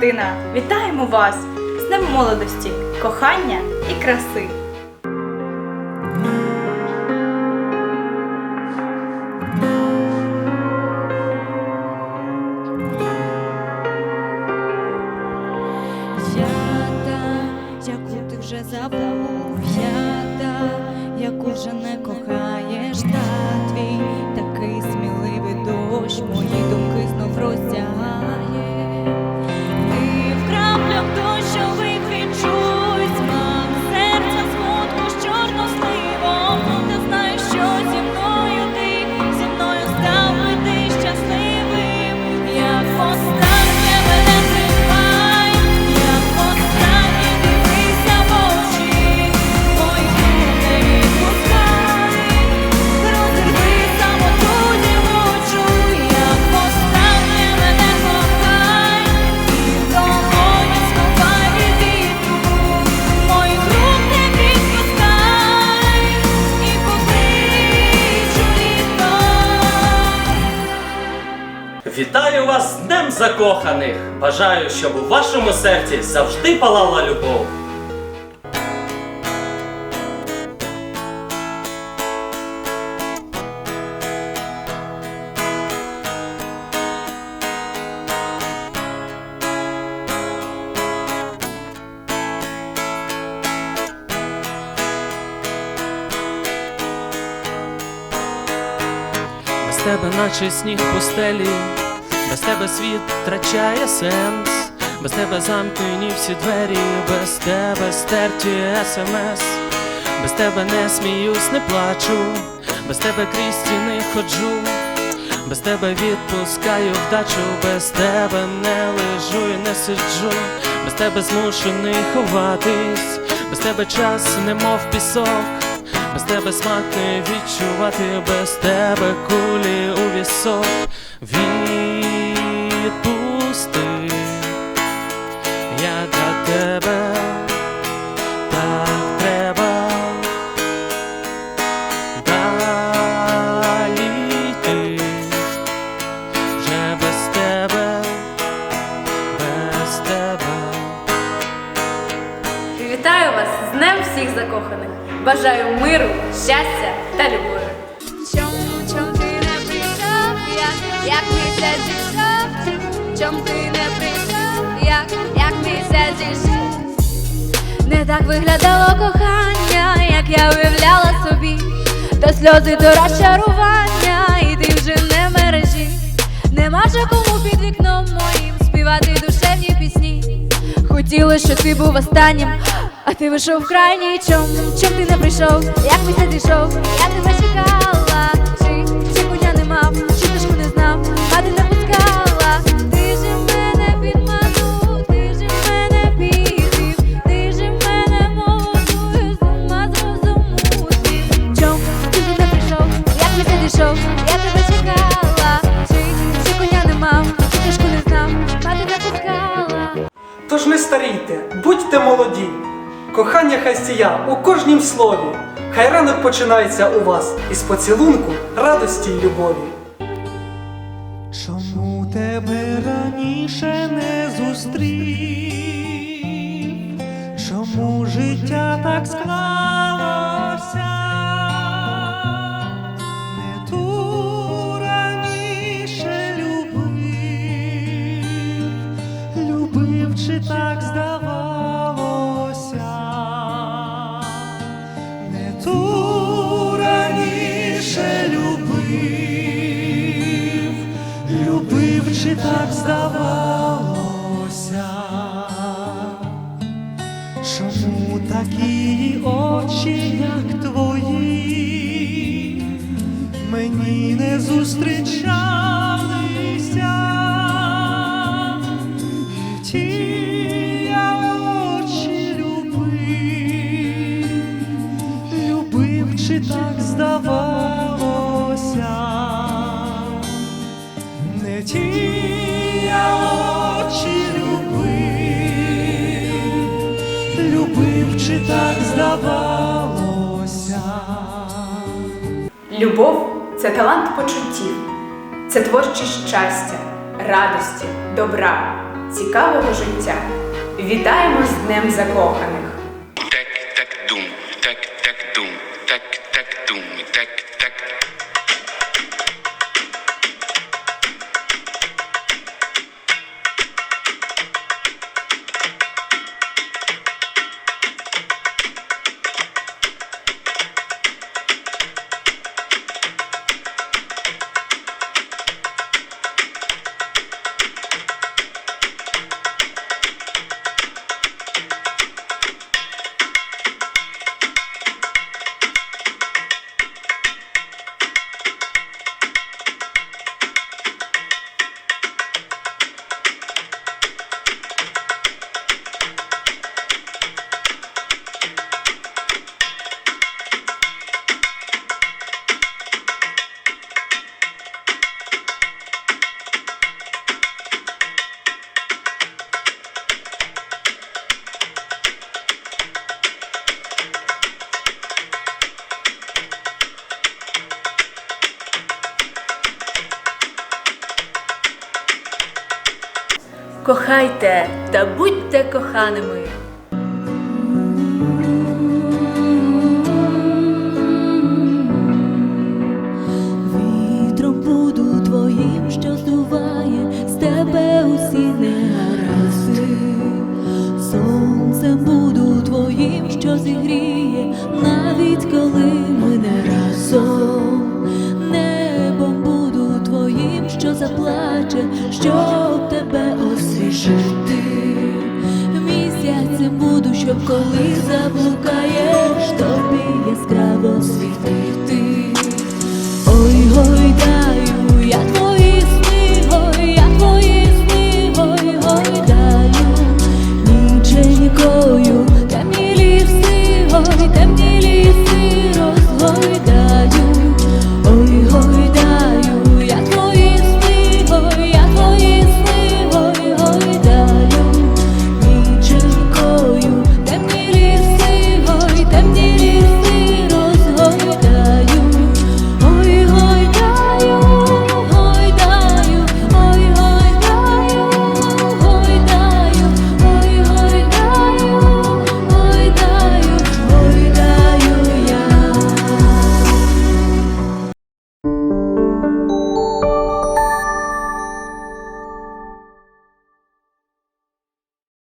Валентина! Вітаємо вас з Днем молодості, кохання і краси! Я та, яку ти вже забув, я та, яку вже не Закоханих! Бажаю, щоб у вашому серці завжди палала любов. Тебе, наче сніг пустелі, без тебе світ втрачає сенс, без тебе замкнені всі двері, без тебе стерті смс, без тебе не сміюсь, не плачу, без тебе крізь стіни ходжу, без тебе відпускаю вдачу, без тебе не лежу і не сиджу, без тебе змушений ховатись, без тебе час немов пісок. Без тебе смак не відчувати, без тебе кулі у вісок відпусти, я для тебе так треба далі йти, вже без тебе, без тебе. Вітаю вас з Днем всіх закоханих! Бажаю миру, щастя та любові! Чом, чом ти не прийшов, як, як місяць зійшов? Чом ти не прийшов, як, як місяць зійшов? Не так виглядало кохання, як я уявляла собі, то сльози, то розчарування, і ти вже не мережі. Нема же кому під вікном моїм співати душевні пісні. Хотіли, щоб ти був останнім, а ти вийшов крайній чом, чом ти не прийшов, як місяць зійшов, я тебе чекала, Сія у кожнім слові. Хай ранок починається у вас із поцілунку, радості й любові. Чому тебе раніше не зустрів? Чому життя так склалося? Так здавалося, чому такі очі, як твої, мені не зустрічалися, ті очі любив, любив так здавалося, любив чи так здавалося. Любов це талант почуттів, це творчість щастя, радості, добра. цікавого життя. Вітаємо з Днем закоханих! Кохайте та будьте коханими. Вітром буду твоїм, що здуває з тебе усі негаразди. Сонцем буду твоїм, що зігріє, навіть коли ми не разом. Небом буду твоїм, що заплаче, що щоб коли заблукав.